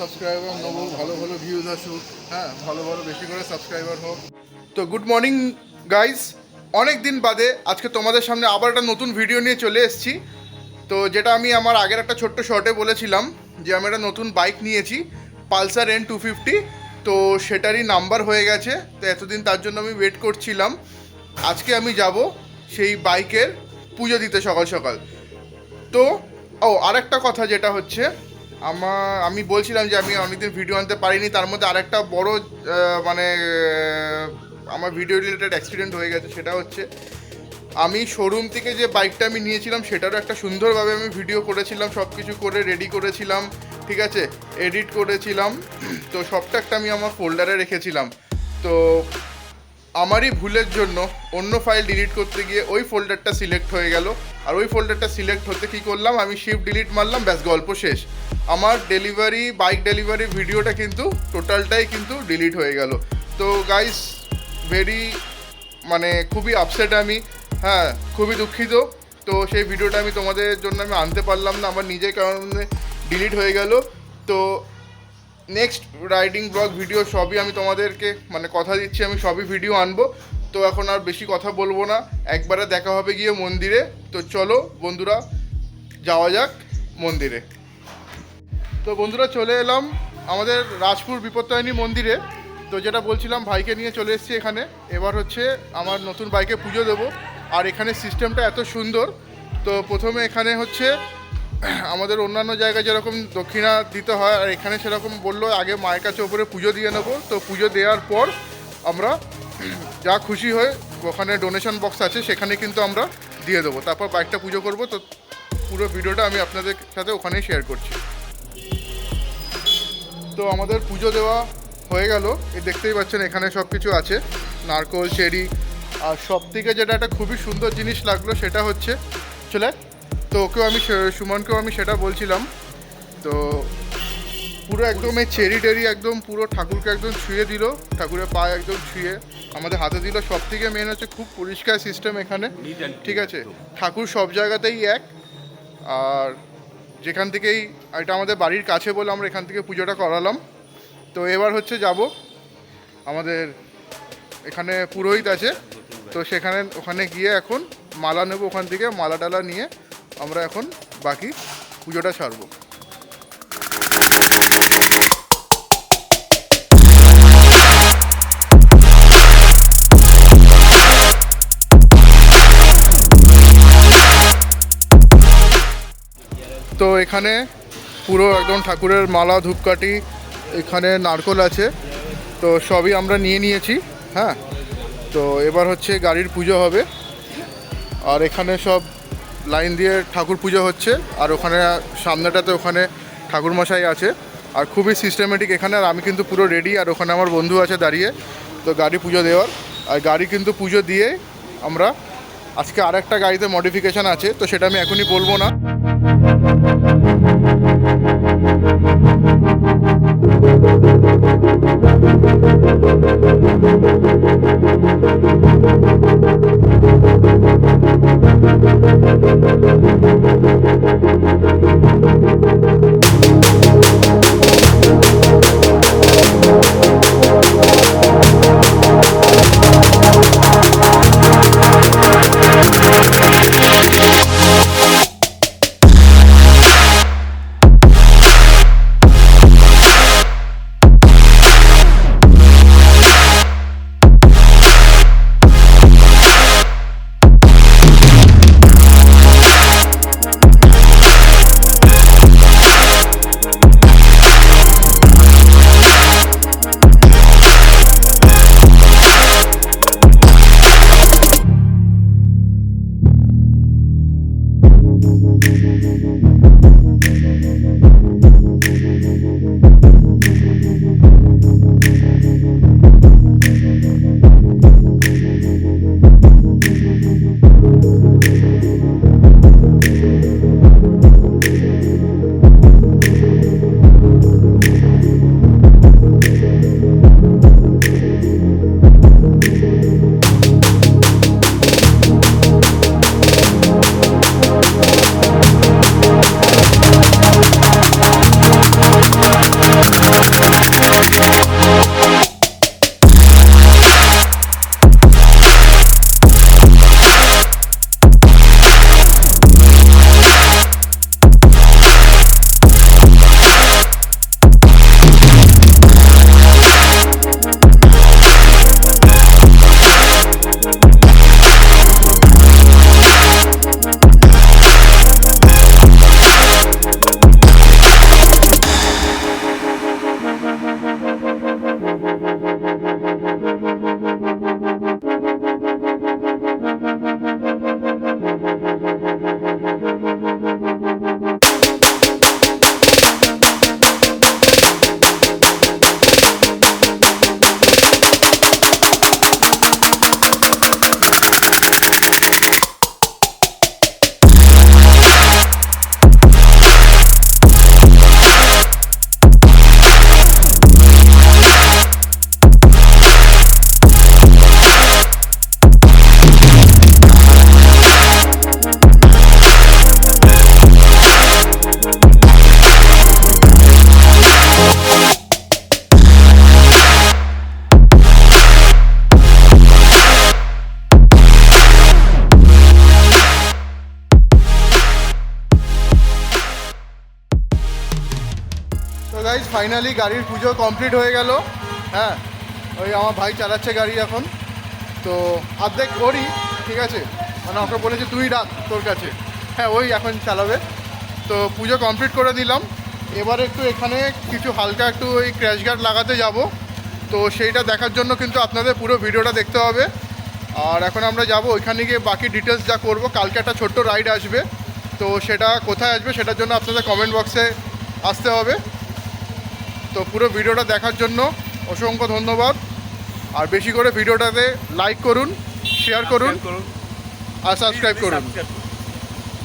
Subscriber ভালো ভালো views আসুক হ্যাঁ ভালো ভালো বেশি করে সাবস্ক্রাইবার হোক। তো গুড মর্নিং গাইস অনেক দিন বাদে আজকে তোমাদের সামনে আবার একটা নতুন ভিডিও নিয়ে চলে এসেছি। তো যেটা আমি আমার আগের একটা ছোট্ট শর্টে বলেছিলাম, যে আমি একটা নতুন বাইক নিয়েছি পালসার এন টু ফিফটি তো সেটারই নাম্বার হয়ে গেছে, তো এতদিন তার জন্য আমি ওয়েট করছিলাম। আজকে আমি যাব সেই বাইকের পুজো দিতে সকাল সকাল। তো ও, আরেকটা কথা যেটা হচ্ছে আমার আমি বলছিলাম যে আমি অনেকদিন ভিডিও আনতে পারিনি, তার মধ্যে আরেকটা বড় মানে আমার ভিডিও রিলেটেড অ্যাক্সিডেন্ট হয়ে গেছে, সেটা হচ্ছে, আমি শোরুম থেকে যে বাইকটা আমি নিয়েছিলাম, সেটারও একটা সুন্দরভাবে আমি ভিডিও করেছিলাম সব কিছু করে রেডি করেছিলাম, ঠিক আছে? এডিট করেছিলাম, তো সবটা একটা আমি আমার ফোল্ডারে রেখেছিলাম। তো আমারই ভুলের জন্য অন্য ফাইল ডিলিট করতে গিয়ে ওই ফোল্ডারটা সিলেক্ট হয়ে গেল। আর ওই ফোল্ডারটা সিলেক্ট হতে কী করলাম? আমি শিফট ডিলিট মারলাম, ব্যাস, গল্প শেষ। আমার ডেলিভারি বাইক ডেলিভারি ভিডিওটা কিন্তু টোটালটাই কিন্তু ডিলিট হয়ে গেল। তো গাইস ভেরি মানে খুবই আপসেট আমি। হ্যাঁ খুবই দুঃখিত। তো, সেই ভিডিওটা আমি তোমাদের জন্য আমি আনতে পারলাম না। আমার নিজের কারণে ডিলিট হয়ে গেল। তো নেক্সট রাইডিং ব্লগ ভিডিও সবই আমি তোমাদেরকে মানে কথা দিচ্ছি, আমি সবই ভিডিও আনব। তো এখন আর বেশি কথা বলব না। একবারে দেখা হবে গিয়ে মন্দিরে। তো চলো বন্ধুরা, যাওয়া যাক মন্দিরে। তো বন্ধুরা, চলে এলাম আমাদের রাজপুর বিপত্তায়নী মন্দিরে। তো যেটা বলছিলাম, ভাইকে নিয়ে চলে এসেছি এখানে। এবার হচ্ছে আমার নতুন বাইকে পুজো দেবো। আর এখানে সিস্টেমটা এত সুন্দর। তো প্রথমে এখানে হচ্ছে আমাদের অন্যান্য জায়গায় যেরকম দক্ষিণা দিতে হয়, আর এখানে সেরকম বলল, আগে মায়ের কাছে ওপরে পুজো দিয়ে নেব। তো পুজো দেওয়ার পর আমরা যা খুশি হয় ওখানে ডোনেশন বক্স আছে, সেখানে কিন্তু আমরা দিয়ে দেবো। তারপর বাইকটা পুজো করব। তো পুরো ভিডিওটা আমি আপনাদের সাথে ওখানেই শেয়ার করছি। তো আমাদের পুজো দেওয়া হয়ে গেল। এই দেখতেই পাচ্ছেন, এখানে সব কিছু আছে। নারকোল, চেরি, আর সব থেকে যেটা একটা খুবই সুন্দর জিনিস লাগল, সেটা হচ্ছে, চলে তো ওকেও আমি সুমনকেও আমি সেটা বলছিলাম। তো পুরো একদম এই চেরি টেরি একদম পুরো ঠাকুরকে একদম ছুঁয়ে দিল ঠাকুরের পা একদম ছুঁয়ে আমাদের হাতে দিল। সব থেকে মেন হচ্ছে খুব পরিষ্কার সিস্টেম এখানে ঠিক আছে? ঠাকুর সব জায়গাতেই এক। আর যেখান থেকেই এটা আমাদের বাড়ির কাছে বলে আমরা এখান থেকে পুজোটা করালাম। তো এবার হচ্ছে যাব আমাদের এখানে পুরোহিত আছে। তো সেখানে ওখানে গিয়ে এখন মালা নেব ওখান থেকে মালা টালা নিয়ে আমরা এখন বাকি পুজোটা ছাড়বো তো এখানে পুরো একদম ঠাকুরের মালা, ধূপকাঠি, এখানে নারকোল আছে। তো সবই আমরা নিয়ে নিয়েছি হ্যাঁ? তো এবার হচ্ছে গাড়ির পুজো হবে। আর এখানে সব লাইন দিয়ে ঠাকুর পুজো হচ্ছে, আর ওখানে সামনেটাতে ওখানে ঠাকুরমশাই আছে, আর খুবই সিস্টেমেটিক এখানে, আর আমি কিন্তু পুরো রেডি আর ওখানে আমার বন্ধু আছে দাঁড়িয়ে, তো গাড়ি পুজো দেওয়ার, আর গাড়ি কিন্তু পুজো দিয়ে আমরা আজকে আর একটা গাড়িতে মডিফিকেশান আছে, তো সেটা আমি এখনই বলব না। ফাইনালি গাড়ির পুজো কমপ্লিট হয়ে গেল। হ্যাঁ ওই আমার ভাই চালাচ্ছে গাড়ি এখন। তো অর্ধেক করি, ঠিক আছে? মানে ওকে বলেছে, তুই রাখ তোর কাছে। হ্যাঁ ওই এখন চালাবে। তো পুজো কমপ্লিট করে দিলাম। এবার একটু এখানে কিছু হালকা একটু ওই ক্র্যাশ গার্ড লাগাতে যাব। তো সেইটা দেখার জন্য কিন্তু আপনাদের পুরো ভিডিওটা দেখতে হবে। আর এখন আমরা যাব ওইখানে গিয়ে বাকি ডিটেলস যা করব। কালকে একটা ছোট্ট রাইড আসবে। তো সেটা কোথায় আসবে সেটার জন্য আপনাদের কমেন্ট বক্সে আসতে হবে। তো পুরো ভিডিওটা দেখার জন্য অসংখ্য ধন্যবাদ। আর বেশি করে ভিডিওটাতে লাইক করুন শেয়ার করুন আর সাবস্ক্রাইব করুন।